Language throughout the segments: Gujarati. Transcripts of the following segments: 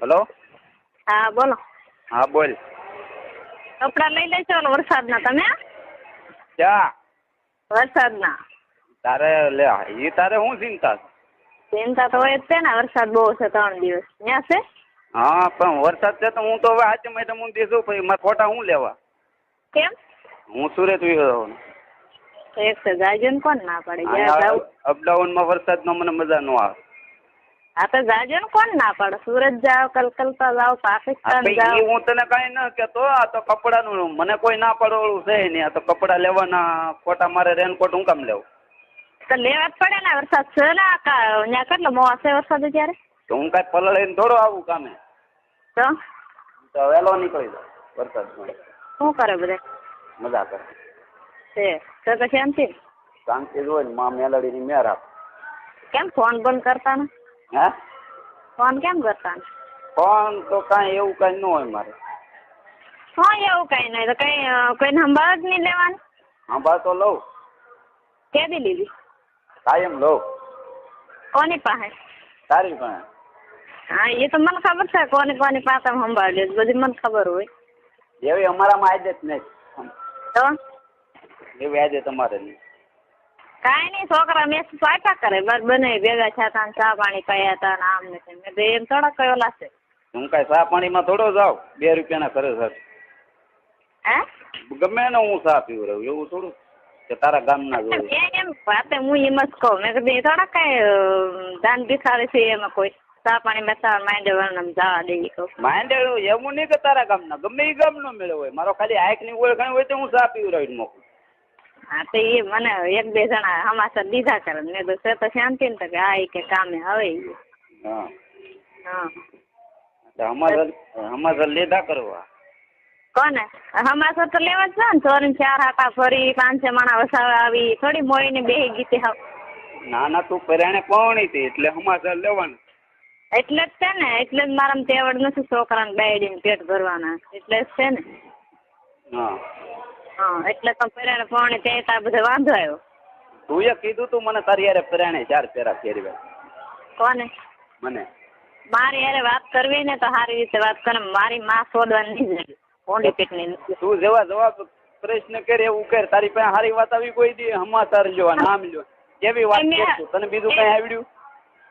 હલો? હા બોલો. હા બોલ. કપડા લઈ લેજો ને વરસાદના તમે? ક્યાં? વરસાદના. તારે લે એ તારે હું ચિંતા ચિંતા તો હોય જ છે ને વરસાદ બહુ છે ત્રણ દિવસ. ત્યાં છે? હા પણ વરસાદ છે તો હું તો હવે આજે મેડમ હું દેશું પછી મારે ફોટા હું લેવા? કેમ? હું સુરત વિયો તો એક તો જાજો ને કોણ ના પડે? અપડાઉનમાં અપડાઉનમાં નો મને મજા ન આવે. હા તો જાજો ને કોણ ના પાડે? સુરત જાઓ કલકત્તા જાઓ પાકિસ્તાન જાઓ. હું તને કાંઈ ન કહેતો આ તો કપડાનું મને કોઈ ના પાડવાળું છે નહીં. આ તો કપડા લેવાના ખોટા મારે રેનકોટ હું કામ લેવું? તો લેવા જ પડે ને વરસાદ. છે ને ત્યાં કેટલો મોં હશે વરસાદ ત્યારે તો હું કાંઈ પલળીને થોડો આવું કામે? તો? તો વહેલો નીકળી જાય વરસાદ શું કરે બધા? મજા કરે. છે. તો પછી શાંતિ શાંતિ જોઈ ને માં મેલડીની મેર આપ. કેમ ફોન બંધ કરતા ને? હે? ફોન કેમ કરતા ફોન તો કાંઈ એવું કાંઈ ન હોય મારે. હા એવું કઈ નહીં તો કઈ કોઈને સંભાળ જ નહીં લેવાનું? હા તો લઉં. કે દી લીધી? કાયમ લઉં. કોની પાસે? તારી પાસે. હા એ તો મને ખબર છે કોની કોની પાસે સંભાળી લે બધી મને ખબર હોય. એવી અમારામાં આદત નહીં તો? એવી આદત તમારે નહીં. કાંઈ નહીં છોકરા મેસ પાટા કરે બસ બને ભેગા થયા હતા ચા પાણી પાયા હતા ને આમ ને તેમ. મેં એમ થોડા કયો ઓલા હું કાંઈ ચા પાણીમાં થોડો જાઉં? બે રૂપિયાના કરે સાથે હે? ગમે ને હું ચા પીવું રહ્યું એવું થોડું કે તારા ગામના ના હોય. એમ વાતે હું એમ જ કહું. મેં કીધું થોડા કઈ દાન ભિખારી છે એમાં કોઈ. ચા પાણી મેસા માંડે વર્ણમ જવા દે ઈ કહું. માંડેલું એવું નહીં કે તારા ગામના. ગમે એ ગામનો મેળવ હોય. મારો ખાલી આંખની ઓળખાણ હોય તો હું ચા પીવું રહ્યું મોકલું. હા તો એ મને એક બે જણા હમાસર દીધા કરે. મેં તો છે તો શાંતિ ને તો કે હા કે કામે હવે. હા. હા. હમાસર લીધા કરવા? કોને? હમાસર તો લેવા જ છે ને ચોરી ચાર હાટા ફરી પાંચ છ માણા વસાવા આવી થોડી મોઈને બેહી ગીતી હાવ. ના ના તું પરાણે પહોણી હતી એટલે હમાસર લેવાનું. એટલે જ છે ને એટલે જ મારા તેવડ નથી છોકરાને બેડીને પેટ ભરવાના. એટલે જ છે ને. હા. હા એટલે તો પરાણે પાણી તે તા બધે વાંધો આવ્યો. તું એ કીધું તું મને તારી યારે પરાણે ચાર પેરા ફેરવે. કોને? મને. મારી યારે વાત કરવી ને તો સારી રીતે વાત કરે મારી માં શોધવાની કોંડી પેટની તું જેવા જવાબ પ્રશ્ન કરે એવું કર તારી પાસે સારી વાત આવી કોઈ દી હમાસર જો નામ લ્યો કેવી વાત કરશું તને બીજું કઈ આવડ્યું?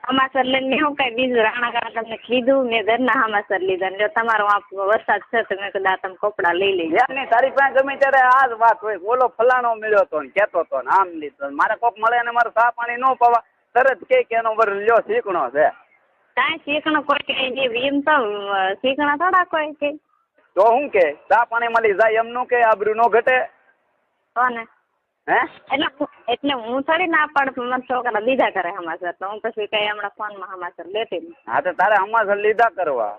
હમાસર લઈને હું કઈ બીજું રાણા તમને કીધું મેં ઘરના હમાસર લીધા ને જો તમારો આ વરસાદ છે તો મેં કીધું આ તમે કપડાં લઈ લેજો. જાય નહીં તારી પાસે ગમે ત્યારે આ જ વાત હોય. ઓલો ફલાણો મળ્યો તો ને કહેતો તો ને આમ લીધો ને. મારે કોક મળે ને મારે સા પાણી ન પવા. તરત કે કે એનો વર લ્યો શીખણો છે. કાંઈ શીખણો કોઈ કે એમ તો શીખણા થોડા કોઈ કે. તો હું કે સા પાણી મળી જાય એમનું કે આબરૂ નો ઘટે. કોને હે? એટલે એટલે હું થોડી ના પાડું મને છોકરા દીધા કરે હમાસર તો હું પછી કઈ હમણાં ફોનમાં હમાસર લેતી નહીં. હા તો તારે હમાસર લીધા કરવા.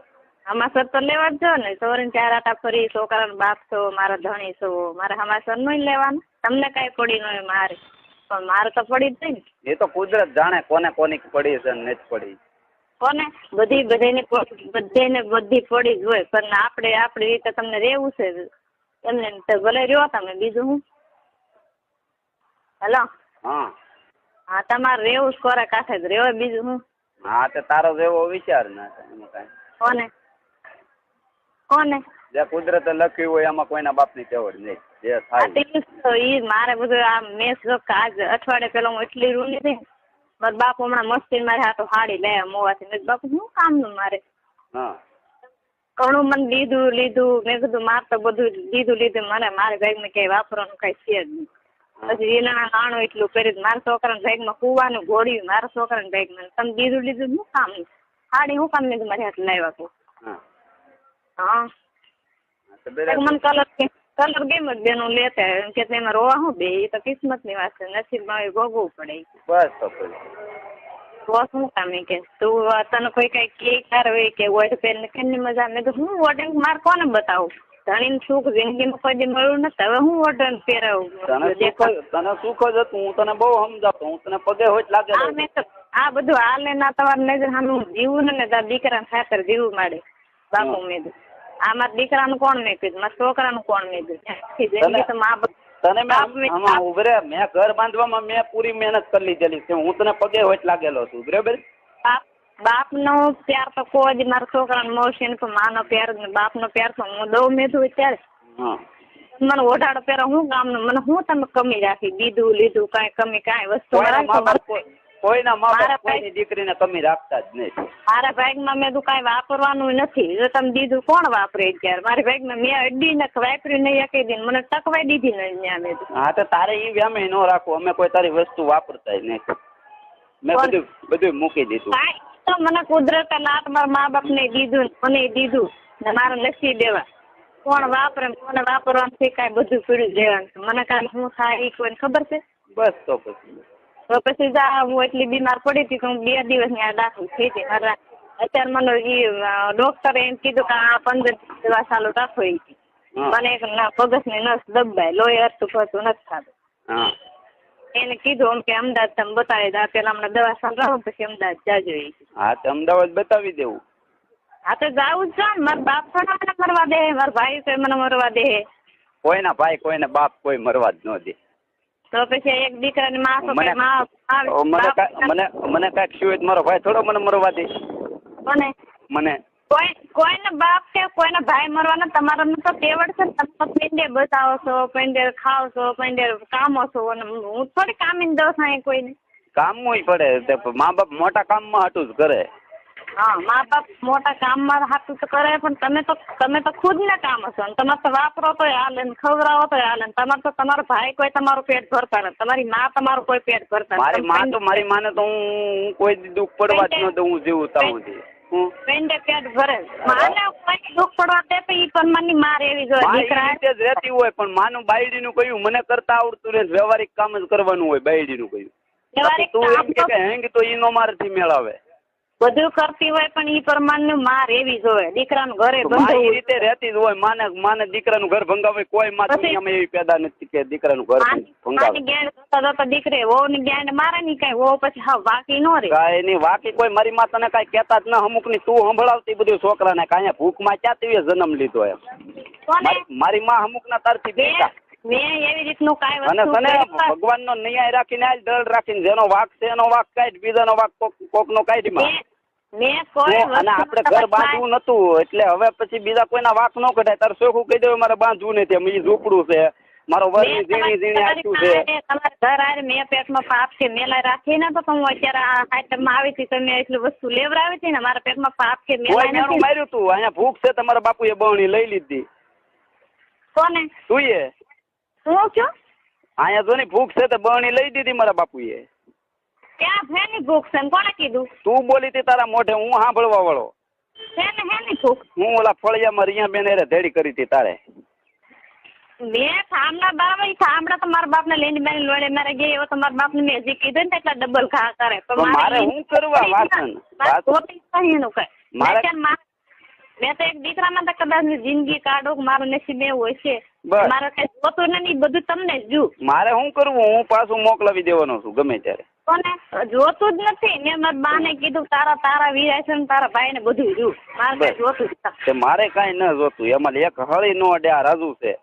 હમાસર તો લેવા જ જો ને. ચોરીને ચાર આટા ફરી છોકરાનો બાપ છો મારા ધણી છો મારે હમાસર નહીં લેવાનું. તમને કાંઈ પડી ન હોય મારે. પણ મારે તો પડી જ નહીં ને. એ તો કુદરત જાણે કોને કોની પડી છે ને જ પડી. કોને? બધી બધાને બધાને બધી પડી જ હોય. પણ આપણે આપણી રીતે તમને રહેવું છે. એમને તો ભલે રહ્યો તમે બીજું હું? હેલો? હા. હા તમારે રહેવું જ કોરા કાંઠે જ રહેવાય બીજું હું? હા તો તારો જેવો વિચાર ના કોને? કોને? જે કુદરતે લખ્યું હોય એમાં કોઈના બાપની કેવડ નહીં. જે થાય. તો ઈ મારે બધું આ મેં જો આજ અઠવાડિયે પેલો હું એટલી રૂલી ને મારા બાપ હમણાં મસ્તી મારે હાથો હાડી લે મોવાથી. મેં બાપુ શું કામનું મારે? હા. ઘણું મને લીધું લીધું મેં કીધું મારે તો બધું લીધું લીધું મને મારે બેગમાં ક્યાંય વાપરવાનું કઈ છે જ નહીં. પછી એના નાણું એટલું કર્યું મારા છોકરાના બેગમાં કુવાનું ગોળ્યું મારા છોકરાના બેગમાં તમે લીધું લીધું શું કામ હાડી શું કામ લીધું મારી હાથ લાવ્યા તું. હા. હા. મને કલર કલર ગેમ જ બેનું લેતા એમ કે તેમાં રોવા શું બે? એ તો કિસ્મતની વાત છે. નસીબમાં એ ભોગવવું પડે બસ તો શું કામ એ કે? તું તને કોઈ કઈ કે તાર હોય કે વોટ પેન ને કેમની મજા મેં તો હું વોટ મારે કોને બતાવું? ધણીને સુખ જિંદગીમાં કોઈ મળ્યું નથી હવે હું તને પહેરાવું. તને સુખ જ હતું. હું તને બહુ સમજાવતો. હું તને પગે હોય લાગે આ મેં તો આ બધું હાલે ના તમારે નજર સામે હું જીવું ને તારા દીકરાને ખાતર જીવું માડે બાપુ મેં આ મારા દીકરાનું કોણ મેં કીધું? મારા છોકરાનું કોણ મેં કીધું? જિંદગી તો મા તને મેં ઉભરે મેં ઘર બાંધવામાં મેં પૂરી મહેનત કરી લીધેલી છે. હું તને પગે હોય લાગેલો છું. બરાબર? બાપનો પ્યાર તો કોઈ જ મારા છોકરાને મળશે ને માનો પ્યાર જ ને બાપનો પ્યાર તો હું દઉં મેધું ત્યારે હા. મને ઓઢાડો પહેરો હું કામનું મને હું તમે કમી રાખી? દીધું લીધું કાંઈ કમી કાંઈ વસ્તુ કોઈના મા બાપ કોઈના મા દીકરીને કમી રાખતા જ નહીં. મારા ભાગમાં મેં તો કાંઈ વાપરવાનું નથી. જો તમે દીધું કોણ વાપરે અત્યારે? મારી ભાગમાં મેં અડી ને વાપરી નહીં એકી દીને મને ટકવાઈ દીધી ને ત્યાં મેં તો. હા તો તારે એ વ્યામે ન રાખવું. અમે કોઈ તારી વસ્તુ વાપરતા નહીં. મેં બધું બધું મૂકી દીધું. તો મને કુદરત લાટ મારા મા બાપને દીધું મને દીધું ને મારે લખી દેવા. કોણ વાપરે કોને વાપરવાનું કાંઈ બધું પીડ્યું દેવાનું મને કાંઈ શું થાય એ કોઈને ખબર છે? બસ તો પછી. તો પછી જા હું એટલી બીમાર પડી હતી કે હું બે દિવસ આ દાખલ થઈ હતી મારા અત્યારે મને એ ડોક્ટરે એમ કીધું કે આ પંદર દવા ચાલુ રાખો એ મને એક ના પગસની નસ દબાય. લોહી અર્થું ફરતું નથી થતું. હા. એને કીધું એમ કે અમદાવાદ તમે બતાવી દા. પેલા હમણાં દવા સંભળાવો પછી અમદાવાદ જાજો એ હા તો અમદાવાદ બતાવી દેવું. હા તો જાવું જ છે ને. મારા બાપ મને મરવા દે. મારા ભાઈ છે મને મરવા દે. કોઈના ભાઈ કોઈના બાપ કોઈ મરવા જ ન દે. તો પછી એક દીકરાની માં તો મને મને મને કાંઈક શું મારો ભાઈ થોડો મને મરવા દે. મને મને. કોઈ કોઈને બાપ કે કોઈનો ભાઈ મરવાનો તમારા તો તેવડ છે ને? તમે પેંડે બતાવો છો પેંડે ખાવ છો પેંડે કામો છો અને હું થોડી કામીને દઉં છું કોઈને. હોય પડે તે મા બાપ મોટા કામમાં હાટું જ કરે. હા મા બાપ મોટા કામમાં હાથું તો કરે પણ તમે તો તમે તો ખુદ ને કામ હશો અને તમારે તો વાપરો તો હાલે ને ખવડાવો તો હાલે ને તમારે તો તમારો ભાઈ કોઈ તમારું પેટ ભરતા નથી. તમારી મા તમારું કોઈ પેટ ભરતા મારી મા તો મારી માને તો હું કોઈ દુઃખ પડવા જ ન દઉં હું તાવું પેંડે પેટ ભરે. માને કોઈ દુઃખ પડવા દે તો ઈ માર એવી જોઈએ દીકરા. રીતે જ રહેતી હોય પણ માનું બાયડીનું કહ્યું મને કરતા આવડતું રહે વ્યવહારિક કામ જ કરવાનું હોય બાયડીનું વ્યવહારિક તું એમ કે હેંગ તો ઈ નો મારથી મેળાવે. બધું કરતી હોય પણ ઈ પ્રમાણની માર એવી જોઈએ. દીકરાનું ઘરે માં ઈ રીતે રહેતી જ હોય. માને માને દીકરાનું ઘર ભંગાવે કોઈ માં દુનિયામાં એવી પેદા નથી કે દીકરાનું ઘર ભંગાવે. જ્ઞાન જોતા જોતા દીકરે વહુ ની જ્ઞાન મારે ની કઈ વહુ પછી હા વાકી નો રે કાંઈ નહીં વાકી કોઈ મારી માં તને કઈ કહેતા જ ન અમુકની તું સંભળાવતી બધું છોકરાને કાંઈ ભૂખમાં ક્યાં તેવી જન્મ લીધો એમ? મારી- માં અમુક ના તારથી મેં બીતા મેં એવી રીતનું કાંઈ અને વસ્તુ તને કરી ભગવાનનો ન્યાય રાખીને આજ દળ રાખીને જેનો વાક છે એનો વાક કાઢ બીજાનો વાક કોક કોકનો કાઢમાં મેં મેં કોઈ અને વસ્તુ આપણે ઘર બાંધવું નતું એટલે હવે પછી બીજા કોઈના વાક ન કઢાય. તારે ચોખ્ખું કહી દેવું મારે બાંધવું નથી. ઈ ઝૂંપડું છે. મારો મેં વરની ઝીણી ઝીણી તમારી છે. તમારા ઘર આરે મેં પેટમાં પાપ છે. મેલા રાખી ને તો હું અત્યારે આ આઈટમમાં આવી હતી તમે એટલી વસ્તુ લેવડાવી હતી ને મારા પેટમાં પાપ છે કોઈ મેલા નથી. માર્યું તું? અહીંયા ભૂખ છે તમારા બાપુએ બહણી લઈ લીધી. કોને? તુંએ હું છું? અહીંયા જો ને ભૂખ છે તો બહણી લઈ દીધી મારા બાપુએ. ક્યાં ફેની ભૂખ છે ને કોણે કીધું? તું બોલી હતી તારા મોઢે હું સાંભળવા વાળો. ફેને હેની ભૂખ? હું ઓલા ફળિયામાં રિયા બેન ધેડી કરી હતી તારે. મેં સામના ઈ થાંભલા તો મારા બાપને લઈને બેન લોડે મારે ગઈ એવો તો મારા બાપને મેં હજી કીધું ને એટલા ડબલ ખા કરે. પણ મારે હું કરવા વાસન? પોતે કઈ. એનું કઈ મારે- મેં તો એક દીકરામાં તો કદાચ જિંદગી કાઢું મારું નસીબ એવું હશે બસ. મારે કઈ જોતું નથી બધું તમને જ મારે શું કરવું? હું પાછું મોકલાવી દેવાનો છું ગમે ત્યારે. કોને? જોતું જ નથી. મેં મારા બાને કીધું તારા તારા વીરાય છે ને ભાઈ ને બધું જુ. મારે કઈ જોતું જ. મારે કઈ ન જોતું. એમાં એક હળી નો અડે આ રાજુ છે.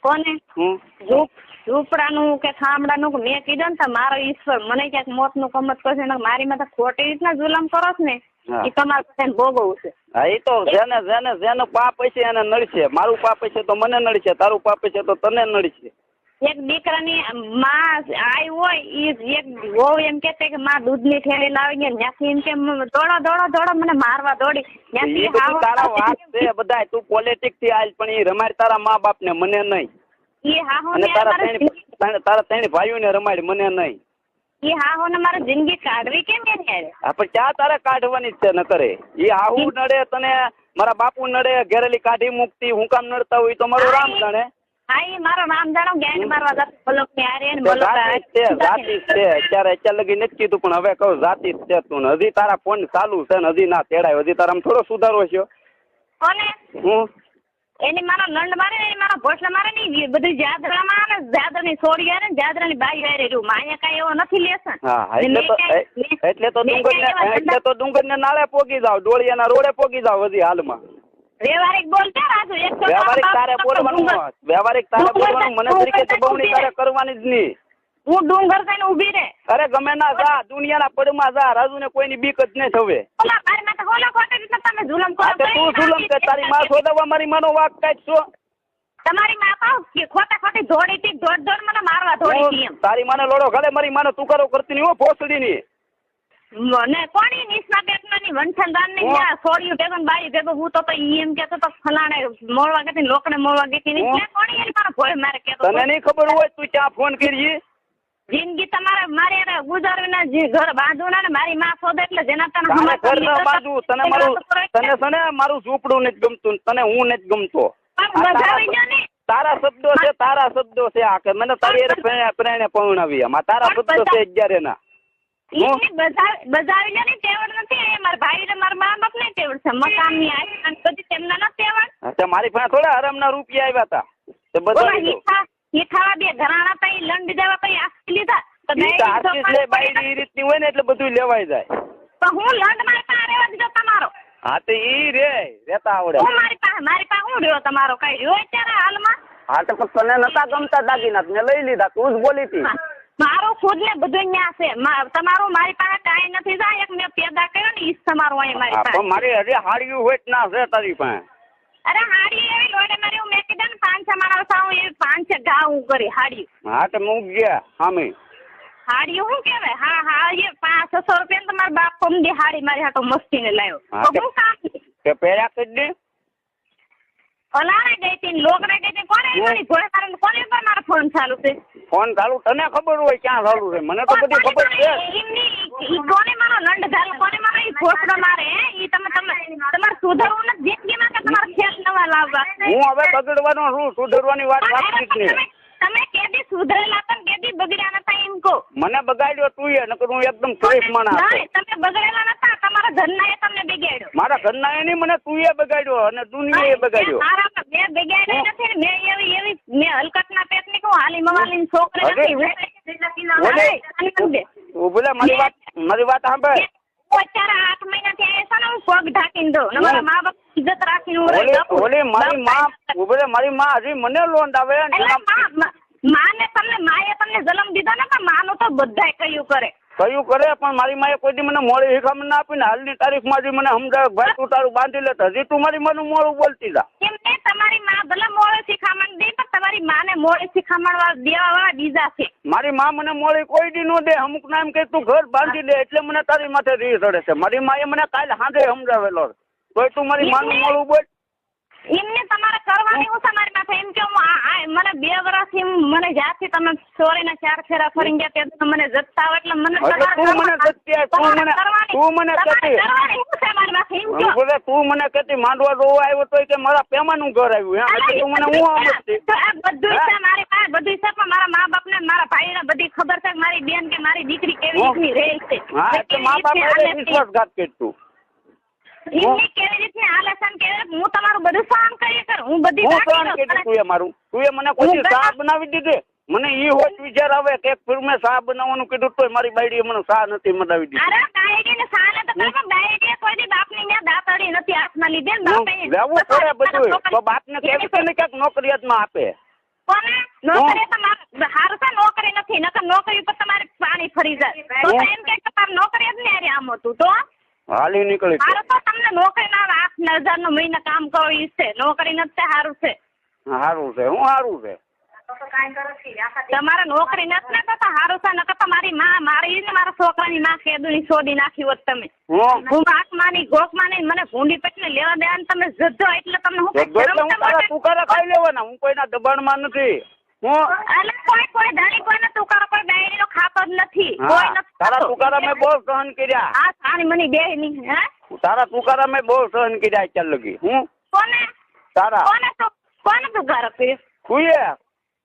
કોને? હું? ઝૂપ ઝૂંપડાનું કે ખામડાનું મેં કીધું ને મારો ઈશ્વર. મને ક્યાંક મોતનું કમત કરશે ને મારી માથે ખોટી રીતના જુલમ કરો છો ને. એ તમારે બધાને ભોગવવું છે. હા એ તો જેને જેને જેનું પાપ હશે એને નડશે. મારું પાપ હશે તો મને નડશે તારું પાપ હશે તો તને નડશે. એક દીકરાની માં આઈ હોય ઈ એક વહુ એમ કહેતે કે માં દૂધની થેલી લાવી ત્યાંથી એમ કે દોડો દોડો દોડો મને મારવા દોડી. ત્યાંથી તારા વાત છે બધાય તું પોલિટિકથી આલ પણ એ રમાડ તારા મા બાપ ને મને નહીં. અને તારા ત્રણ- તારા ત્રણ ભાઈઓ ને રમાડ મને નહીં. ઈ હાહુ ને મારે જિંદગી કાઢવી કેમ એની હારે? હા પણ ક્યાં તારે કાઢવાની જ છે ન કરે ઈ હાહુ નડે તને મારા બાપુ નડે ઘેરેલી કાઢી મૂકતી હું કામ નડતા હોય તો મારું રામ જાણે. હા ઈ મારો નામ જાણો ગેંગ મારવા જતો ને છે જાતિ છે. અત્યારે અત્યારે લગી નથી કીધું પણ હવે કહું જાતિ જ છે તું હજી તારા ફોન ચાલુ છે ને હજી ના તેડાય હજી તારા થોડો સુધારો છે કોને? હું? એની મારા લંડ મારે ને એની મારો ભોસલા મારે ને બધું જાદરામાં આવે જાદરા ની સોડી આવે ને જાદરાની બાઈ વારે રહ્યું માયા કઈ એવો નથી લેસન. એટલે તો ડુંગર ને એટલે તો ડુંગર ને નાળે પોગી જાવ ડોળિયાના રોડે પોગી જાવ હજી હાલમાં. વ્યવહારિક બોલતે રાજુ? એક તો વ્યવહારિક તારા બોલવાનું વ્યવહારિક તારે બોલવાનું મને તરીકે દબાવણી તારે કરવાની જ નહીં. હું ડુંગર થઈને ઊભી રે અરે ગમે ના જા દુનિયાના પડમાં જા રાજુને કોઈની બીક જ નહીં થવે. તમે જુલમ કરો. તું જુલમ કે તારી માં શોધવા મારી માનો વાક કાઢ છો? તમારી માં પાવ કે ખોટા ખોટી ધોડી થી દોડ દોડ મને મારવા ધોડી થી એમ. તારી માને લોડો ઘરે મારી માને તું કરો કરતી નહીં હો ભોસડી ની મને કોની નિસ્મા બેટનાની વંઠનદાનની દાનની સોડિયું ભેગું ને બાઈ ભેગું હું તો તો એમ કેતો તો ફલાણે મોળવા ગઈ લોકને મોળવા ગઈ ની? કોણી એની મારો ભોય મારે કેતો તને નહીં ખબર હોય તું ક્યાં ફોન કરી જિંદગી તમારે મારે હારે ગુજારવીને જે ઘર બાંધવાના ને મારી માં શોધે એટલે જેના તને તારે ઘર ન તને મારું તને છે મારું ઝૂંપડું નથી ગમતું તને હું નથી ગમતો. તારા- ને. શબ્દો છે તારા શબ્દો છે આ કે મને તારી હારે પ્રેરણા પવણાવી આમ તારા શબ્દો છે અગિયારે એના? એમની બજાવ ને તેવડ નથી. એ મારા ભાઈ ને મારા મા બાપ ને તેવડ છે. મકાનની આઈસ્ટાન બધી તેમના નથી તેવડ. મારી પાસે થોડા હરામના રૂપિયા આવ્યા હતા. તે બધા હીઠાવા બે ઘરાણા તઈ લંડ દેવા તઈ આખી લીધા. તો તો બેયની લે બાયડી ઈ રીતની હોય ને એટલે બધું લેવાય જાય. તો હું લંડમાં પાસે રહેવા દીધો તમારો. હા તો ઈ રે રેતા આવડે. હું મારી પાસે મારી પાસે હું રહ્યો તમારો? કઈ રહ્યો અત્યારે હાલમાં? હા તો પણ તને નતા ગમતા દાગીના મેં લઈ લીધા તું જ બોલી હતી. મારું ખુદ ને બધું ન્યા છે. તમારું મારી પાસે કાંઈ નથી જાય એક મેં પેદા કર્યો ને ઈ તમારું અહીં મારી પાસે. મારી હજી હાડ્યું હોય ના છે તારી પાસે. અરે હાડી એવી ઓડે મારી હું મેં કીધું ને પાંચ છ માણસ આવું એ પાંચ છ ઘા હું કરી હાડી. હા તો મૂક ગયા સામે હાડી શું કેવાય હા હા એ પાંચ છસો રૂપિયા તમારા બાપ પમદી હાડી મારી હાટો મસ્તીને લાવ્યો તો તે- હું કામ? તે પહેર્યા કરી દે. અલાણે ગઈ હતી લોકને ગઈ હતી કોને હમ. મારી ઘોડે મારે કોને પર મારો ફોન ચાલુ છે? ફોન ચાલુ? તને ખબર હોય ક્યાં ચાલુ છે? મને તો બધી ખબર છે. એમની ઈ કોને મારો લંડ ધાલ કોને મારો ઈ ફોસડો મારે? ઈ તમે તમે તમારે સુધરવું નથી. જિંદગીમાં કે તમારે ખેલ નવા લાવવા. હું હવે બગડવાનો છું સુધરવાની વાત વાત પણ તમે કેદી સુધરેલા હતા કેદી બગડ્યા નતા એમ કહો. મને બગાડ્યો તું એ નકર હું એકદમ ફ્રેશ માણસ. તમે બગડેલા નતા તમારા ઘરના એ તમને બગાડ્યો. મારા ઘરના એ નહીં મને તું એ બગાડ્યો અને દુનિયા એ બગાડ્યો. મારા બે બગાડ્યો નથી ને મેં એવી એવી મેં પેટ પેટની કહું હાલી મવાલી છોકરી નથી બોલે મારી વાત મારી વાત સાંભળ. અત્યારે આઠ મહિનાથી આવ્યા છે ને હું પગ ઢાંકીને દઉં ને મારા મા બાપ ઇજ્જત રાખીને હું ઓલી મારી માં મારી માં હજી મને લોન આવે ને માને તમને માએ તમને જન્મ દીધો ને પણ માનું તો બધાય કયું કરે. કયું કરે પણ મારી માએ કોઈ દી મને મોડી શીખામણ ના આપી ને હાલની તારીખમાં હજી મને સમજાવે ભાઈ તું તારું બાંધી લે તો હજી તું મારી માનું મોડું બોલતી જા. એમને તમારી માં ભલે મોડે શિખામણ દે તમારી માને મોડે શિખામણ વાળા દેવા વાળા બીજા છે. મારી માં મને મોડી કોઈ દી નો દે. અમુક નામ કે તું ઘર બાંધી દે એટલે મને તારી માથે રી રડે છે. મારી માએ મને કાલે સાંજે સમજાવેલો તોય તું મારી માનું મોળું બોલ. એમને તમારે કરવાની હું તમારી માથે એમ કે હું મને બે વર્ષથી મને જ્યારથી તમે સોરીના ચાર ફેરા ફરી ગયા ત્યારથી મને જતા આવે એટલે મને તું મને જતી તું મને- તું મને કહેતી. તું મને કહેતી માંડવા રોવા આવ્યો તોય કે મારા પેમાનું ઘર આવ્યું એમ? એટલે તું મને હું સમજતી તો આ બધું છે મારી પાસે બધું છે પણ મારા મા બાપ ને મારા ભાઈ ને બધી ખબર છે કે મારી બેન કે મારી દીકરી કેવી રીતની રહે છે હા એટલે મા બાપ હાલે છે. એમની કેવી રીતની હાલે છે કેવી હું તમારું બધું સહન કરી કરું. હું બધી હું સહન કીધું તું એ મારું. તું એ મને કોઈ હું બનાવી દીધી. મને ઈ હોત વિચાર આવે કે ફિર મેં શા બનાવવાનું કીધું તોય મારી બાયડીએ મને શા નથી બનાવી દીધી. અરે ડાયરી ને સાલે તો તમે ડાયરી કોઈ દી બાપની ન્યા દાતડી નથી હાથમાં લીધી ને બાપે લેવું પડે બધું તો બાપને કેવી કેવી છે ને ક્યાંક નોકરિયાતમાં આપે? કોને? નોકરી તમારે હારું છે નોકરી નથી નકર નોકરી ઉપર તમારે પાણી ફરી જાય. તો એમ કે તમારે નોકરી જ ને આમ હતું. તો? હાલી નીકળી. તો તમને નોકરી ના આઠ હજાર નો મહિને કામ કરો ઈ છે. નોકરી નથી સારું છે. સારું છે. હું સારું છે? તમારે નોકરી નથી ને તો સારું છે નકર તો મારી માં મારી ને મારા છોકરાની માં કેદુની છોડી નાખી હોત તમે. હું? હું ગોખ ગોખમાની મને ભૂંડી પેટને લેવા દેવા તમે જજો એટલે તમને હું તો તુકારા ખાઈ લેવાના. હું કોઈના દબાણમાં નથી. હું એટલે કોઈ કોઈ ધણી કોઈને તુકારો કોઈ ડાયરી નો ખાતો જ નથી. કોઈ નથી તારા તુકારા મેં બહુ સહન કર્યા. આ સાની મની બે ની હે? તારા તુકારા મેં બહુ સહન કર્યા અત્યાર લગી. હું? કોને? તારા. કોને તો કોને તુકારો કર્યો? કુએ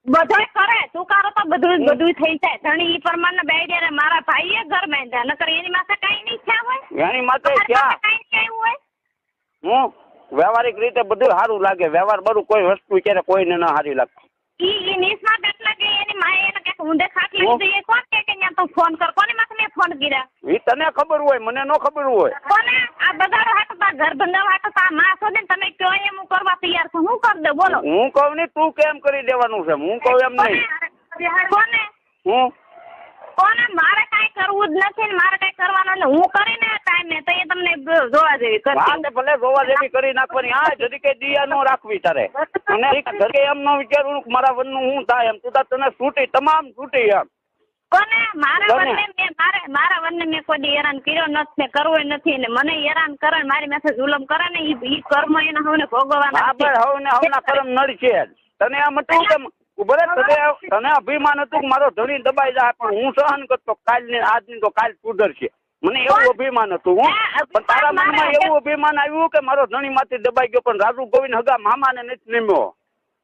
બધોય કરે. તુકારો તો બધું બધું થઈ જાય. ધણી ઈ પ્રમાણે બેડ્યા ને મારા ભાઈએ ઘર બાંધ્યા. નકર એની માથે કઈ નહીં થયા હોય? એની માથે ક્યાં કઈ કાંઈ થયું હોય? હું? વ્યવહારિક રીતે બધું સારું લાગે. વ્યવહાર બરું કોઈ વસ્તુ ક્યારે કોઈને ના સારી લાગતી. ઈ ઈ નિસ્માત એટલે કે એની માએ એને કે ઊંધે ખાટલી હું? લીધી એ કોણ કે કે ન્યા તું ફોન કર? કોની માથે મેં ફોન કર્યા? એ તને ખબર હોય મને ન ખબર હોય. કોને? આ બગાડો હાટો તા ઘર બંધાવા હાટો તા માં શોધે ને તમે કયો એમ હું કરવા તૈયાર છું. હું કરી દઉં બોલો. હું કહું ને તું કેમ કરી દેવાનું છે? હું કહું એમ નહીં. કોને? હું? કોને? મારે કાંઈ કરવું જ નથી ને મારે કાંઈ કરવાનું ને હું કરીને ટાઈમે તો એ તમને જોવા જેવી કરતી. ભલે જોવા જેવી કરી નાખવાની. હા જરી કે દિયા નો રાખવી તારે. અને ઘરે એમ ન વિચારવું કે મારા વનનું હું થાય એમ. તું તા તને છૂટી તમામ છૂટી એમ. કોને? મારા? વનને મેં મારે મારા વનને મેં કોઈ હેરાન કર્યો નથી ને કરવું નથી ને મને હેરાન કરે મારી માથે જુલમ કરે ને ઈ કર્મ એના હવે ભોગવવાના હા છે. ભાઈ હવે ને હવના કર્મ નડશે છે તને આમ હતું કે ઉભરે તને તને અભિમાન હતું કે મારો ધણી દબાઈ જાય પણ હું સહન કરતો. કાલ ને આજની તો કાલ સુધરશે મને એવું અભિમાન હતું હું. પણ તારા મનમાં એવું અભિમાન આવ્યું કે મારો ધણી માંથી દબાઈ ગયો પણ રાજુ ગોવિંદ હગા મામાને નથી નિમ્યો.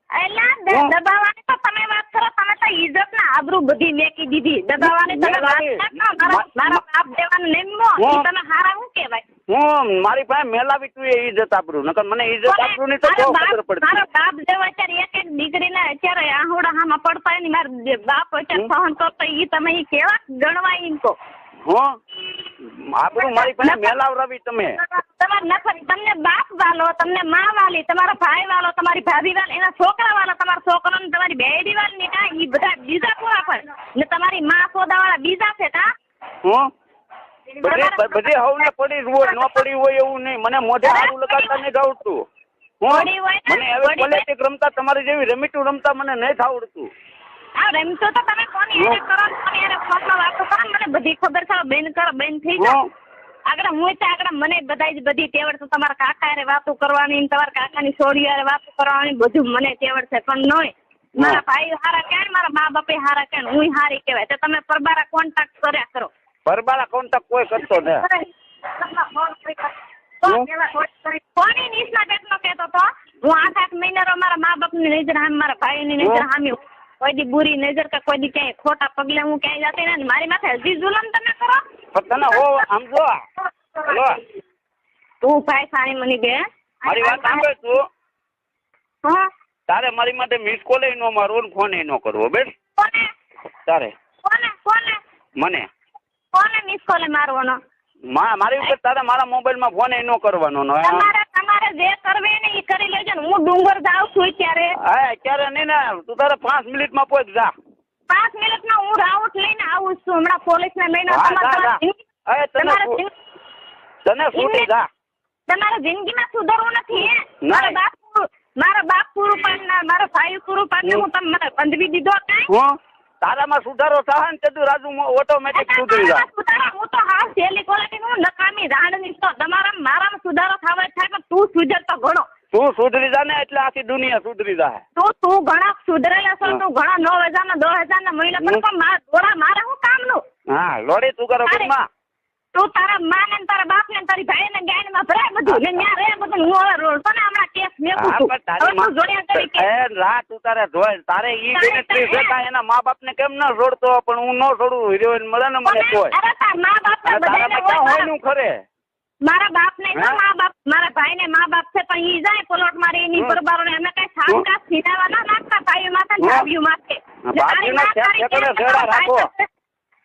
એલા દબાવવાની તો તમે વાત કરો તમે તો ઇજ્જત ના આબરૂ બધી મેકી દીધી. દબાવવાની તમે વાત કરો. મારા બાપ દેવાનું નેમો તમે હારા હું કહેવાય? હું મારી પાસે મેલાવી તું એ ઇજ્જત આપરું નકર મને ઇજ્જત આપરું ની તો બહુ ખબર પડતી. મારા બાપ જેવો અત્યારે એક એક દીકરીને અત્યારે આહોડા હામાં પડતા હોય ને મારા બાપ અત્યારે સહન કરતો ઈ તમે ઈ કેવા ગણવાય ઈમ કહો? હું? આપણું મારી પાસે મેલાવરાવી તમે. તમારે નફર તમને બાપ વાલો તમને માં વાલી તમારો ભાઈ વાલો તમારી ભાભી વાલી એના છોકરા વાલો તમારા છોકરો ને તમારી બેડી વાલી ને કાંઈ ઈ બધા બીજા પૂરા પણ ને તમારી માં સોદા વાળા બીજા છે તા. હું? બધી બધી હવને પડી હોય ન પડી હોય એવું નહીં. મને મોઢે હારું લગાડતા નહીં આવડતું હું? હોય ને, મને હવે. પોલિટિક રમતા તમારી જેવી રમીટું રમતા મને નહીં આવડતું. આ રમતો તો તમે કોની હારે કરો ને કોની હારે ફોનમાં વાતો કરો ને મને બધી ખબર છે. બેન કરો બેન થઈ જાઓ. આગળ હું તો આગળ મને બધાય જ બધી તેવડ છે. તમારા કાકા હારે વાતો કરવાની ને તમારા કાકાની છોડી હારે વાતો કરવાની બધું મને તેવડ છે. પણ નોય મારા ભાઈ હારા કે મારા મા બાપે હારા કે હું હારી કહેવાય. તો તમે પરબારા કોન્ટેક્ટ કર્યા કરો. પરબારા કોન્ટેક્ટ કોઈ કરતો ને. કોની નીચના કહેતો તો હું આઠ આઠ મહિના મારા મા બાપની નજર હામી મારા ભાઈની નજર હું? કોઈ દી બુરી નજર કે કોઈ દી ક્યાંય ખોટા પગલે હું ક્યાંય જતી નથી મારી માથે હજી જુલમ તમે કરો? પણ તને હો આમ જો. હલો. તું ભાઈ સાણી મની બે મારી વાત સાંભળ તું. હા. તારે મારી માટે મિસ કોલ નો મારવો ને ફોન નો કરવો બેસ તારે. કોને? કોને? મને. કોને મિસ કોલ મારવાનો? મા- મારી ઉપર તારે મારા મોબાઈલમાં ફોન નો કરવાનો નો? તમારે તમારે જે કરવી ને એ કરી લેજે ને. હું ડુંગર જાઉં છું ત્યારે હા અત્યારે નહીં ને. તું તારે પાંચ મિનિટમાં પહોંચ જા. પાંચ મિનિટમાં હું રાઉટ લઈને આવું છું. હમણાં પોલીસ ને લઈને હા, તમારે જા, તમારા જિંદગી- માં તને તને છૂટી જા. તમારે જિંદગીમાં સુધરવું નથી મારા બાપ મારા બાપ પૂરું પાડનાર મારો ભાઈ પૂરું પાડનાર હું તમને મને બંધવી દીધો કાંઈ? તારામાં સુધારો થશે ને તે રાજુ ઓટોમેટિક સુધરી જાય. હું તો હા સેલી ક્વોલિટી નું નકામી રાણની તો તમારા મારામાં સુધારો થવા થાય પણ તું સુધરતો ઘણો. તું સુધરી જા ને એટલે આખી દુનિયા સુધરી જાય તું તું ઘણા સુધરેલા છો તું ઘણા નવ હજાર ના દસ હજાર ના મહિના પણ હમ. મારા હું કામનું હા લોડી તું કરો અરે. તું તારા માં ને તારા બાપ ને તારી ભાઈ ને ગાયમાં ભરાય બધું. ને ન્યા રે બધું. હું હવે રોડ ને હમણાં કેસ મેકું હા છું. પણ હવે તું જોડ્યા કરી કે માં રા તું તારે ધોય તારે ઈ તારે- ગણતરી છે એના મા બાપ ને કેમ ન રોડતો પણ હું ન છોડું હિરોઈન મળે ને મને કોઈ અરે તાર મા બાપ ને બધાને ક્યાં હોયનું ખરે? મારા બાપ ને? મા બાપ મારા ભાઈ ને મા બાપ છે પણ ઈ જાય પલોટ મારી એની. પરબારો ને અમે કઈ સામકા સીનાવા ના નાખતા ભાઈ માથે ને. ભાભીઓ માથે. ને માં તમારા ભાઈ રાખો.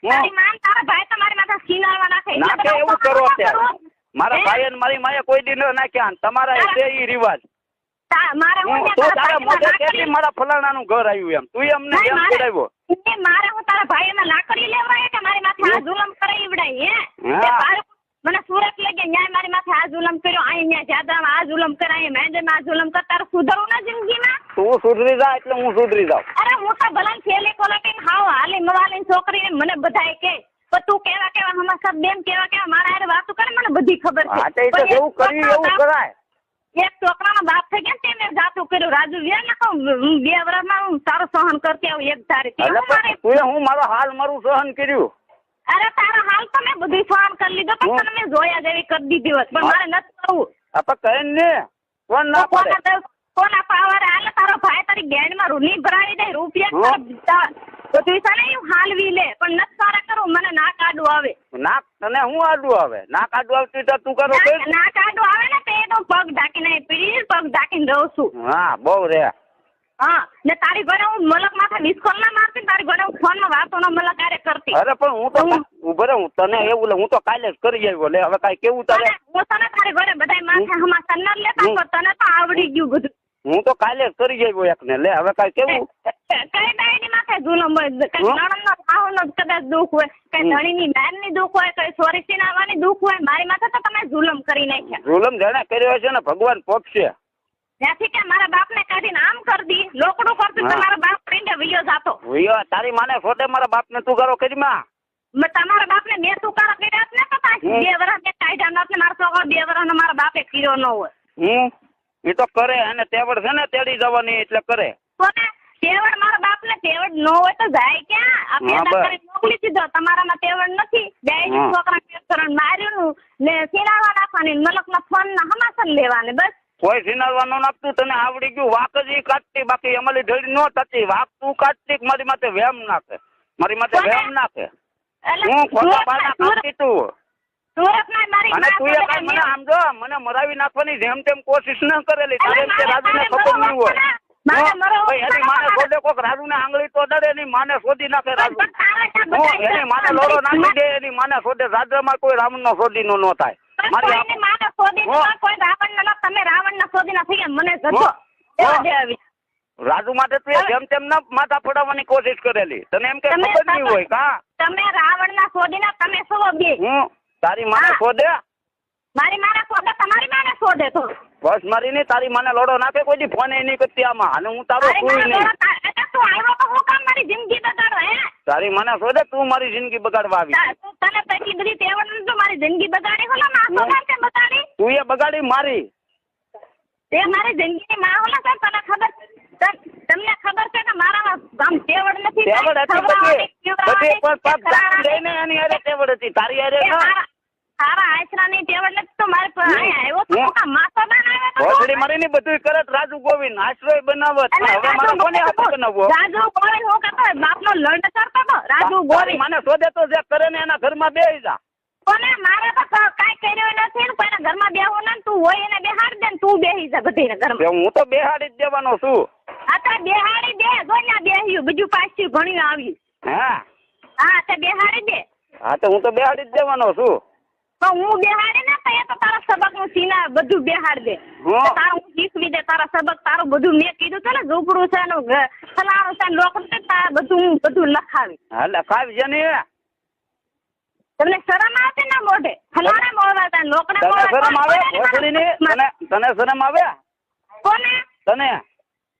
તારી માં તારા ભાઈ તમારી માથે સીનાવા નાખે. નાખે એવું કરો ના અત્યારે. મારા ભાઈ અને મારી માએ કોઈ દી ન નાખ્યા તમારા છે ઈ રિવાજ. મારે હું તારા મોઢે મારા ફલાણાનું ઘર આવ્યું એમ. તું એમને એમ કરાવ્યો. મારે હું તારા ભાઈને લાકડી લેવડાય કે મારી માથે આ જુલમ કરાવડાય હે. મને સુરત લઈ ન્યાય મારી માથે આ જુલમ કર્યો અહીં ન્યા જાદરામાં આ જુલમ કર અહીં આ જુલમ કરતા તારે સુધરવું ના જિંદગીમાં? તું સુધરી જા એટલે હું સુધરી જાઉં. અરે હું તો કોલેટી હાવ હાલી મવાલી છોકરી મને બધાય કે પણ તું કેવા કેવા હમાસા બેન કેવા કેવા મારા હારે વાતો કરે મને બધી ખબર છે. હા તો એ તો પણ એક જેવું એવું કરાય. એક છોકરાનો બાપ થઈ ગયા તે મેં જાતું કર્યું. રાજુ વ્યા ને કહું હું બે વર્ષમાં હું તારું સહન કરતી આવું એક ધારે. તે હું મારે હાલ મારું સહન કર્યું. અરે તારા હાલ તો મેં બધું સહન કરી લીધો? પણ તને મેં જોયા જેવી કરી દીધી હોત. પણ મારે નથી કરવું. પણ કહે ને કોણ ના પડે. કોના પાવર આલે તારો ભાઈ તારી ગેંડમાં રૂની ભરાવી દે રૂપિયા તો તું બધું છે ને એવું હાલવી લે પણ નથી સારા કરું મને ના કાઢવું આવે. ના તને હું આડું આવે? ના કાઢું આવતી તો તું કરો ના કાઢવું આવે ને તે તો પગ ઢાંકીને પીડી પગ ઢાંકીને રહું છું. હા બહુ રે. હા ને તારી ઘરે હું મલક માથે મિસ કોલ ના મારતી તારી ઘરે હું ફોનમાં વાતો ના મલક આરે કરતી. અરે પણ હું તો હું- ઊભો રે હું તને એવું લે હું તો કાલે જ કરી આવ્યો લે હવે કાંઈ કેવું તારે? હું તને તારી ઘરે બધાય માથે હમા સન્નર લેતા હું- તને તો આવડી ગયું બધું. હું તો કાલે કરી આવ્યો એકને. લે હવે કઈ કેવું? કઈ ડાયરી માથે જુલમ હોય કઈ? નણંદનો સાહુનો કદાચ દુઃખ હોય કઈ. ધણીની બેનની દુઃખ હોય કઈ સોરી સિનાવાની દુઃખ હોય મારી માથે તો તમે જુલમ કરી નાખ્યા. જુલમ જેને કર્યો છે ને ભગવાન પોપશે ત્યાંથી કે મારા બાપને કાઢીને આમ કરી દી લોકડું કરતું તો મારા બાપ પીંડે વિયો જાતો. વિયો તારી માને ફોટે મારા બાપને તું કરો કરી માં. મે તમારા બાપને બે કરો કર્યા ને તો બે વર્ષ કાઢ્યા નત ને મારો છોકરો બે વર્ષ મારા બાપે કર્યો ન હોય. એ તો કરે અને તેવડ છે ને તેડી જવાની એટલે કરે. તો ને તેવડ મારા બાપને તેવડ ન હોય તો જાય ક્યાં? આ બસ. મોકલી દીધો. તમારામાં તેવડ નથી. બે છોકરા પેસરણ માર્યું ને સિનાવા નાખવાની મલકના ફોન ના હમાસન લેવાને બસ. કોઈ સિનારવાનું નાખતું તને આવડી ગયું? વાક જ ઈ કાઢતી બાકી અમારી ઢળી નો થતી. વાક તું કાઢતી મારી માથે વેમ નાખે? મારી માથે? વેમ નાખે? હું ખોટા પાના કાઢતી તું. અને તું એ કઈ મને આમ જો મને મરાવી નાખવાની જેમ તેમ કોશિશ ન કરેલી તારે મારે- રાજુને ખબર નહીં હોય. ભાઈ એની માને શોધે કોક રાજુને આંગળી તો ડરે એની માને શોધી નાખે રાજુ એની માને લોડો નાખી દે એની માને શોધે. રાજ્યમાં કોઈ શોધીનો ન થાય. હો. ના. દે આવી. રાજુ માટે તું જેમ તેમ ના માથા ફોડાવવાની કોશિશ કરેલી. તને એમ કે ખબર નહીં હોય કા? તમે રાવણના શોધીને તમે શું હું? તારી માને. શોધે? મારી માને શોધે તમારી માને શોધે તો. બસ મારી નહીં તારી માને લોડો નાખે કોઈ દી ફોન નહીં કરતી આમાં. અને હું તારો કોઈ નહીં. તા- આવ્યો તો હું કામ મારી જિંદગી બગાડો હે? તારી મને શોધે તું મારી જિંદગી બગાડવા આવી. તું તને પછી બધી તેવડ તો મારી જિંદગી બગાડી હોલો ના હમ. સોનાર તે બગાડી તું એ બગાડી મારી. તે મારી જિંદગીની માં હોલો છે તને ખબર તમને ખબર છે કે મારા આમ કેવડ નથી તેવડ હતી? બધી પણ પાપ કરાવવાની. લઈને એની અરે તેવડ હતી? તારી અરે સારા ના તારા આશરાની તેવડ નથી તો મારે અહીંયા આવ્યો તો હમ. હું ના આવ્યો તો મારી બધું કરત રાજુ ગોવિંદ. આશ્રય બનાવત. હવે મારે કોને હાથ બનાવવો? રાજુ ગોવિંદ હું કહેતો બાપનો લંડ કરતો રાજુ ગોવિંદ. માને શોધે તો જે કરે ને એના ઘરમાં બેસી જા. કોને મારે તો કાઈ કર્યું નથી ને કોઈના ઘરમાં બેહું ને તું હોય એને બેહાડી દે ને તું બેહી જા બધીને ઘરમાં. હું તો બેહાડી જ દેવાનો છું. અત્યારે બેહાડી દે જોઈને બેહ્યું બીજું પાછું ઘણું આવ્યું. હા. હા તે બેહાડી દે. હા તો હું તો બેહાડી જ દેવાનો છું. તો હું બેહાડી ને તો એ તો તારા સબકનું સીના બધું બેહાડ દે. તારું હું શીખવી દે તારા સબક તારું બધું મેં કીધું છે ને ઝૂપડું છે ને ફલાણું છે ને લોકડું છે બધું હું બધું લખાવી હા લખાવી છે ને. તમને શરમ આવે ના મોઢે? ફલાણા મોઢા લોકડા તને શરમ આવે? ભોસડી ની તને તને શરમ આવે? કોને? તને?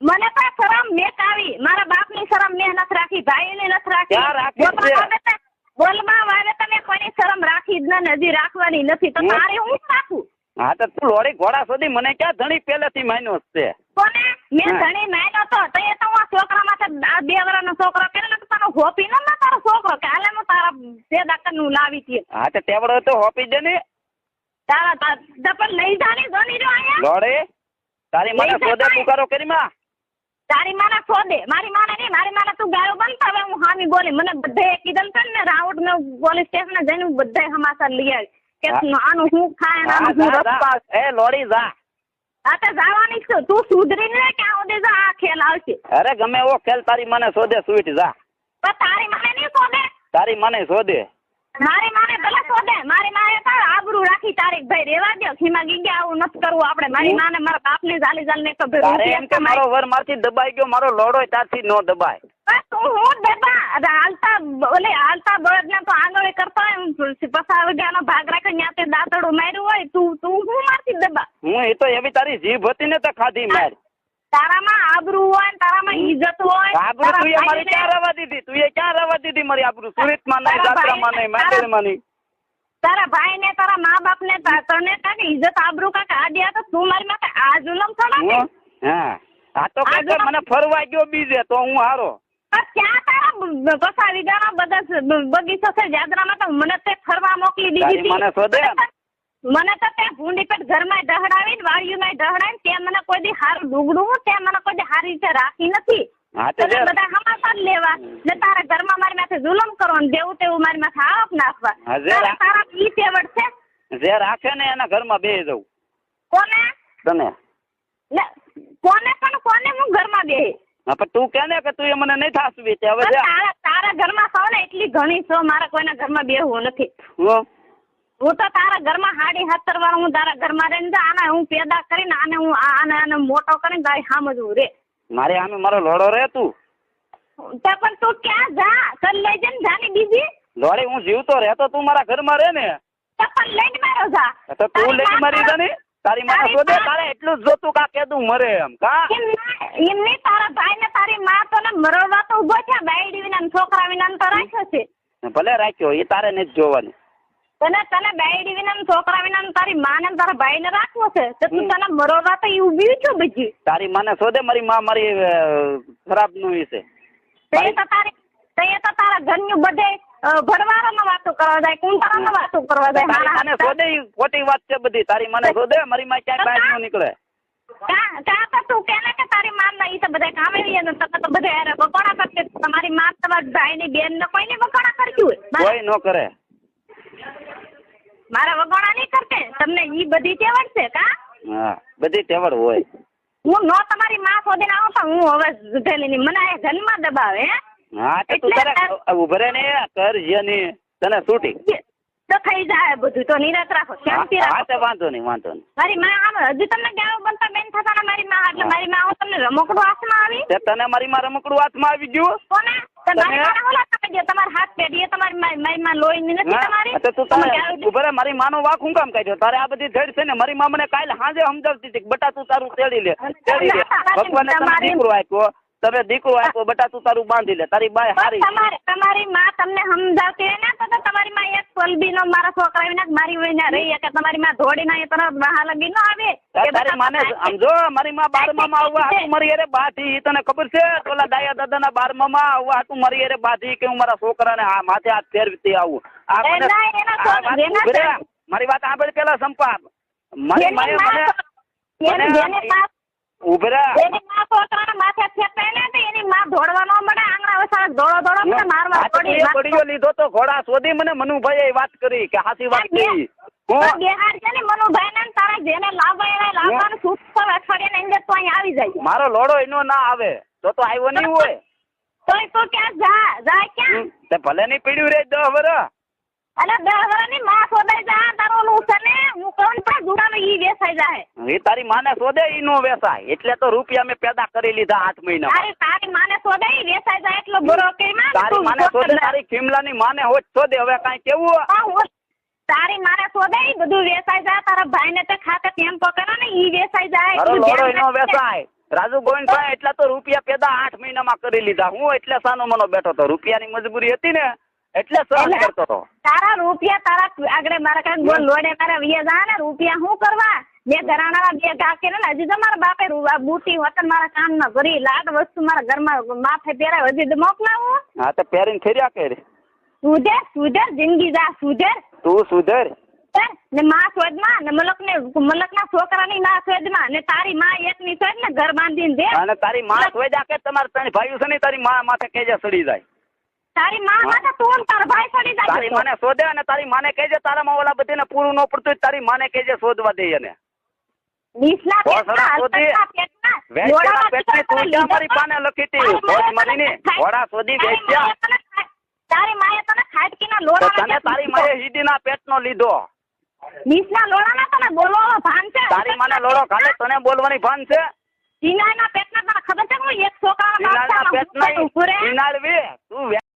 મને તો શરમ મેક આવી મારા બાપની શરમ મેં નથી રાખી ભાઈની નથી રાખી? બોલમાં વાવે તે- બોલમાં તમે કોઈની શરમ રાખી જ ન ને હજી રાખવાની નથી. તો મારે હું રાખું? હા તો તું લોરી ઘોડા સુધી મને ક્યાં ધણી પહેલેથી માન્યો છે? કોને? મેં. ધણી નાયનો તો. તો એ તો હું છોકરા માથે બે વર્ષનો છોકરો પેલા તો તારો હોપી ન ના તારો છોકરો? કાલે હું તારા બે દાકરનું લાવી તી હા તો તેવડો તો હોપી દે ને. તારા તા- લઈ જાની જોની જો લોરી તારી મને સોદે. તું કરો માં. તારી માને શોધે. મારી માને નહીં મારી માને તું ગાયો બનતા હવે હું હામી બોલી. મને બધે કીધું ને રાઉટ મેં પોલીસ સ્ટેશન જઈને બધે બધાય સમાચાર લઈ આવી. કે આનું શું ખાય હા, આનું શું. રસ્તા એ લોડી જા. આ તો જવાની છું. તું સુધરીને ક્યાં સુધી જા આ ખેલ આવશે. અરે ગમે એવો ખેલ તારી મને શોધે સ્વીટ જા. પણ તારી મને નહીં શોધે? તારી મને શોધે. મારી માને પેલા શોધે. મારી માએ તાર આબરૂ રાખી તારીખ ભાઈ રેવા દો ખીમા ગીગા આવું નથી કરવું આપણે. મારી માને મારા બાપને જાલી જાલી ને તો ભાઈ એમ કે મારો વર મારથી દબાઈ ગયો મારો લોડો તારથી નો દબાય. બસ તું હું અરે હાલતા ઓલે હાલતા બળદને તો આંગળી કરતા હોય હું ગયા ભાગ રાખે ત્યાં તે દાંતડું માર્યું હોય તું તું હું મારતી દબા? હું એ તો એવી તારી જીભ હતી ને તો ખાધી માર. તારામાં આબરૂ હોય તારામાં ઇજ્જત હોય આબરૂ તું મારી ક્યાં રવા દીધી? તું એ ક્યાં રવા દીધી મારી આબરૂ? સુરતમાં નહીં તારા જાત્રામાં નહીં મેંદલમાં નહીં તારા ભાઈ ને તારા મા બાપ ને તને કાંઈક ઇજ્જત આબરૂ કાંઈક આડ્યા તો તું મારી માથે આ જુલમ થોડા હા? આ તો મને ફરવા ગયો બીજે તો હું હારો. ક્યાં તારા પસા વીઘાના બધા બગીચો છે જાદરામાં તો મને તે ફરવા મોકલી દીધી હતી. મને તો- તે ભૂંડી પેટ ઘરમાં દહડાવીને વાડીમાં દહડાવીને તે મને કોઈ દી હારું ડુગડું તે મને કોઈ દી હારી રીતે રાખી નથી. બધા હમાસા જ લેવા. ને તારા ઘરમાં મારી માથે જુલમ કરવાનું જેવું તેવું મારી માથે આરોપ નાખવા. તારા ઈ છે? જે રાખે ને એના ઘરમાં બે જવું કોને? તને? કોને પણ કોને હું ઘરમાં બેહી? હા પણ તું કે ને કે તું એ મને નહીં થાસવી છે હવે તારા તારા ઘરમાં છો ને એટલી ઘણી છો મારે કોઈના ઘરમાં બેહવું નથી. હું. તો તારા ઘરમાં હાડી હતર વાર હું તારા ઘરમાં રહીને આને હું પેદા કરીને આને હું આને આને મોટો કરીને તારી સામજવું રે. મારે આમે મારો લોડો રે તું. તો પણ તું ક્યાં જા? કર લઈ જઈને જાની બીજી? લોડી હું જીવતો રહેતો તું મારા ઘરમાં રહે ને. તો પણ લઈને મારો જા. તો તું લઈને મારી જા ને તારી માં શોધે? તારે એટલું જ જોતું કા કેદું મરે એમ કા? એમ ના- એમ નહીં તારા ભાઈ ને તારી માં તો ને મરવા તો ઊભો છે બાયડી વિના ને છોકરા વિના તો રાખ્યો છે. ભલે રાખ્યો એ તારે નથી જોવાની. તને તને બાયડી વિના ને છોકરા વિના ને તારી માં ને તારા ભાઈ ને રાખવો છે તો તું તને મરવા તો એ ઊભી છો બીજી. તારી માને શોધે મારી માં મારી ખરાબનું વિશે? તે તો તારી તે તો તારા ઘરનું બધે ભરવારામાં વાતો કરવા જાય કુંતારામાં વાતો કરવા જાય મારા માને શોધે ઈ ખોટી વાત છે બધી. તારી મને શોધે મારી માં ક્યાંય બહાર ન નીકળે? કા કા તો તું કે ને કે તારી માં ના ઈ તો બધા કામે રહીએ ને તમે તો બધા હારે બકોડા કરતે તમારી માં તમારા ભાઈ ની બેન ને કોઈ ને બકોડા કરતી હોય? કોઈ નો કરે. મારા વગોડા નહીં કરતે? તમને ઈ બધી તેવડ છે કા? હા બધી ટેવડ હોય. હું નો તમારી માં શોધીને આવું તો હું હવે જુઠેલી ની મને જન્મ દબાવે હે? હા તો તું તારે ઉભરે ને કર જે ને તને છૂટી. તો થઈ જાય બધું તો નિરાત રાખો શાંતિ હા તો વાંધો નહીં વાંધો નહીં. મારી માં આમ હજુ તમને ક્યાં બનતા બેન થતા ને મારી માં એટલે મારી માં હું તમને રમકડું હાથમાં આવી? તે તને મારી માં રમકડું હાથમાં આવી ગયું? કોને? તો મારી તમે- ઓલા તમે જે તમારા હાથ પેઢીએ તમારી મારી માં લોહી ની નથી તમારી? તો તું તમે ઉભરે મારી માનો વાખ હું કામ કાઢ્યો? તારે આ બધી ધડ છે ને મારી માં મને કાલે હાજે સમજાવતી હતી બટા તું તારું તેડી લે તેડી લે. ભગવાને તને દીકરો આપ્યો. તમે દીકરો આપ્યો બટા તું તારું બાંધી લે તારી બાય હારી. પણ તમારી માં તમને સમજાવતી હોય ને તો તમારી માં એક પલબી નો મારા છોકરા વિના મારી વિના ને રહી કે તમારી માં ધોડી ના તરફ બહાર લગી નો આવે. તારી માને સમજો મારી માં બારમા માં આવવા હાતું મારી અરે બાધી. તને ખબર છે ઓલા દાયા દાદા ના બારમા માં આવવા હાતું મારી અરે બાધી કે હું મારા છોકરાને આ માથે હાથ ફેરવતી આવું. આ મને- ના, છોકરા. મારી વાત સાંભળ પેલા સંપા મને માએ માં મને તો- એની- માં છોકરાને માથે થેપે ને તો એની માં દોડવા ન મળે આંગણા વસાણ ધોળો ધોળો મને મારવા પડી બળીઓ લીધો તો ઘોડા શોધી મને મનુભાઈ વાત કરી કે હાચી વાત કરી. બિહાર છે ને મનુભાઈ ને તારે જેને લાવવા એને લાવવાનું સૂટ અઠવાડિયા અંદર તો અહીં આવી જાય. મારો લોડો એનો ના આવે. તો તો આવ્યો નહીં હોય. તોય તો ક્યાં જા જા ક્યાં? તે ભલે નહીં પીડ્યું રે દહ વરસ. અરે દસ વર્ષની માં શોધાઈ જા તારો ઓલું છે ને હું કહું પણ જુડાનું ઈ વેસાઈ જાય. એ તારી માને શોધે ઈ નો વેસાય. એટલે તો રૂપિયા મેં પેદા કરી લીધા આઠ મહિના તારી તારી માને શોધાઈ વેચાઈ જાય એટલો બરો કે માં તારી માને શોધે તારી ખીમલાની માને હોત શોધે. હવે કાંઈ કેવું તારી માને શોધાઈ બધું વેચાઈ જાય. તારા ભાઈને તે ખાતે કેમ પકડે ને ઈ વેસાઈ જાય. રાખજે. વેસાય. રાજુ ગોવિંદ ભાઈ એટલા તો રૂપિયા પેદા આઠ મહિનામાં કરી લીધા. હું એટલે સાનો મનો બેઠો તો રૂપિયાની મજબૂરી હતી ને એટલે સહન કરતો હતો? તારા રૂપિયા તારા આગળ મારા કાંઈ બોલ લોડે મારા વિયે જા ને રૂપિયા શું કરવા? બે ઘરાણા બે ઘા કે ને હજી તો મારા બાપે બુટી વતન મારા કાનમાં કરી લાડ વસ્તુ મારા ઘરમાં માથે પહેરાય હજી તો મોકલાવું? હા તો પહેરીને ફેર્યા કરે. સુધર સુધર જિંદગી જા સુધર. તું સુધર? ને માં શોધમાં ને મલક ને મલક ના છોકરાની માં શોધમાં ને તારી માં એક ની શોધ ને ઘર બાંધીને દે. અને તારી માં સોજા કે તમારે ત્રણ ભાઈઓ છે ને તારી માં માથે કેજે સડી જાય. તારી માં તું તાર ભાઈ જાય તારી માને શોધે અને તારી માને કહેજે તારામાં ઓલા બધીને પૂરું ન પડતું તારી માને કહેજે શોધવા દે એને. નીચલા પેટના, સરસ પેટના, વેચ્યાના પેટની તું મારી પાને લખી તારી માએ ભોજ મારીને. તને ખાઈ- ઘોડા શોધી વેચ્યા. તને તારી માએ તને ખાટકીના તો તને તારી માએ હીદીના પેટનો લીધો. નીચલા લોડાના તને બોલવાનો ભાન છે? તારી માને લોડો ખાલે તને બોલવાની ભાન છે? ઝીણાના પેટના તને ખબર છે કે હું એક છોકરાના પેટના રહે? તું